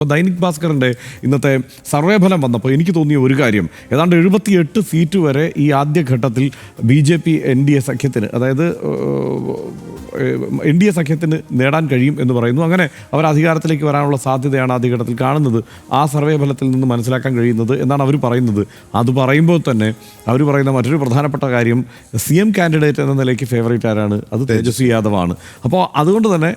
ദൈനിക് ഭാസ്കറിന്റെ ഇന്നത്തെ സർവേ ഫലം വന്നപ്പോൾ എനിക്ക് തോന്നിയ ഒരു കാര്യം. ഏതാണ്ട് എഴുപത്തിയെട്ട് സീറ്റ് വരെ ഈ ആദ്യഘട്ടത്തിൽ B J P N D A സഖ്യത്തിന് അതായത് എൻ ഡി എ സഖ്യത്തിന് നേടാൻ കഴിയും എന്ന് പറയുന്നു. അങ്ങനെ അവർ അധികാരത്തിലേക്ക് വരാനുള്ള സാധ്യതയാണ് ആദ്യഘട്ടത്തിൽ കാണുന്നത്. ആ സർവേ ഫലത്തിൽ നിന്ന് മനസ്സിലാക്കാൻ കഴിയുന്നത് എന്നാണ് അവർ പറയുന്നത്. അത് പറയുമ്പോൾ തന്നെ അവർ പറയുന്ന മറ്റൊരു പ്രധാനപ്പെട്ട കാര്യം സി എം കാൻഡിഡേറ്റ് എന്ന നിലയ്ക്ക് ഫേവറേറ്റ് ആരാണ്? അത് തേജസ്വി. യാദവാണ്. അപ്പോൾ അതുകൊണ്ട് തന്നെ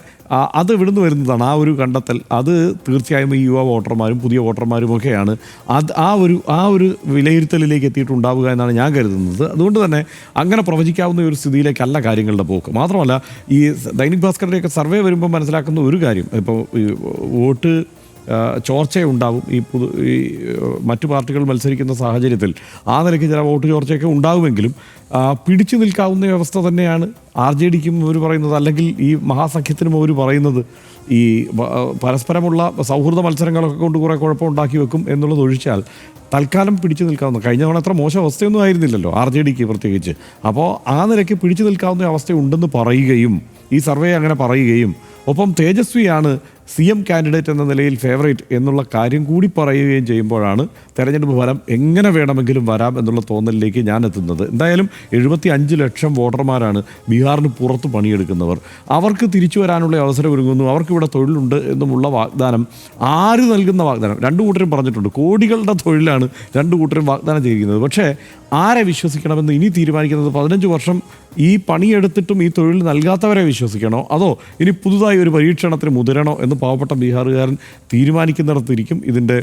അത് ഇവിടുന്ന് വരുന്നതാണ് ആ ഒരു കണ്ടെത്തൽ. അത് തീർച്ചയായും ഈ യുവ വോട്ടർമാരും പുതിയ വോട്ടർമാരും ഒക്കെയാണ്. അത് ആ ഒരു ആ ഒരു വിലയിരുത്തലിലേക്ക് എത്തിയിട്ടുണ്ടാവുക എന്നാണ് ഞാൻ കരുതുന്നത്. അതുകൊണ്ട് തന്നെ അങ്ങനെ പ്രവചിക്കാവുന്ന ഒരു സ്ഥിതിയിലേക്കല്ല കാര്യങ്ങളുടെ പോക്ക്. മാത്രമല്ല ഈ ദൈനിക് ഭാസ്കറിന്റെയൊക്കെ സർവേ വരുമ്പോൾ മനസ്സിലാക്കുന്ന ഒരു കാര്യം. ഇപ്പോൾ വോട്ട് ചോർച്ചയുണ്ടാവും ഈ പുതു ഈ മറ്റു പാർട്ടികൾ മത്സരിക്കുന്ന സാഹചര്യത്തിൽ. ആ നിലയ്ക്ക് ചില വോട്ട് ചോർച്ചയൊക്കെ ഉണ്ടാവുമെങ്കിലും പിടിച്ചു നിൽക്കാവുന്ന വ്യവസ്ഥ തന്നെയാണ് ആർ ജെ ഡിക്കും അവർ പറയുന്നത്. അല്ലെങ്കിൽ ഈ മഹാസഖ്യത്തിനും അവർ പറയുന്നത് ഈ പരസ്പരമുള്ള സൗഹൃദ മത്സരങ്ങളൊക്കെ കൊണ്ട് കുറേ കുഴപ്പമുണ്ടാക്കി വെക്കും എന്നുള്ളത് ഒഴിച്ചാൽ തൽക്കാലം പിടിച്ചു നിൽക്കാവുന്ന കഴിഞ്ഞ തവണ അത്ര മോശം അവസ്ഥയൊന്നും ആയിരുന്നില്ലല്ലോ ആർ ജെ ഡിക്ക് പ്രത്യേകിച്ച്. അപ്പോൾ ആ നിലയ്ക്ക് പിടിച്ചു നിൽക്കാവുന്ന അവസ്ഥ ഉണ്ടെന്ന് പറയുകയും ഈ സർവേ അങ്ങനെ പറയുകയും ഒപ്പം തേജസ്വിയാണ് സി എം കാൻഡിഡേറ്റ് എന്ന നിലയിൽ ഫേവറേറ്റ് എന്നുള്ള കാര്യം കൂടി പറയുകയും ചെയ്യുമ്പോഴാണ് തെരഞ്ഞെടുപ്പ് ഫലം എങ്ങനെ വേണമെങ്കിലും വരാം എന്നുള്ള തോന്നലിലേക്ക് ഞാൻ എത്തുന്നത്. എന്തായാലും എഴുപത്തി അഞ്ച് ലക്ഷം വോട്ടർമാരാണ് ബീഹാറിന് പുറത്ത് പണിയെടുക്കുന്നവർ. അവർക്ക് തിരിച്ചു വരാനുള്ള അവസരം ഒരുങ്ങുന്നു. അവർക്ക് ഇവിടെ തൊഴിലുണ്ട് എന്നുമുള്ള വാഗ്ദാനം ആര് നൽകുന്ന വാഗ്ദാനം രണ്ടു കൂട്ടരും പറഞ്ഞിട്ടുണ്ട്. കോടികളുടെ തൊഴിലാണ് രണ്ടു കൂട്ടരും വാഗ്ദാനം ചെയ്തിരിക്കുന്നത്. പക്ഷേ ആരെ വിശ്വസിക്കണമെന്ന് ഇനി തീരുമാനിക്കുന്നത് പതിനഞ്ച് വർഷം ഈ പണിയെടുത്തിട്ടും ഈ തൊഴിൽ നൽകാത്തവരെ വിശ്വസിക്കണോ? അതോ ഇനി പുതുതായി ഒരു പരീക്ഷണത്തിന് മുതിരണോ എന്ന് പാവപ്പെട്ട ബീഹാറുകാരൻ തീരുമാനിക്കുന്നിടത്തിരിക്കും ഇതിന്റെ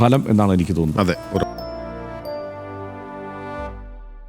ഫലം എന്നാണ് എനിക്ക് തോന്നുന്നത്. അതെ.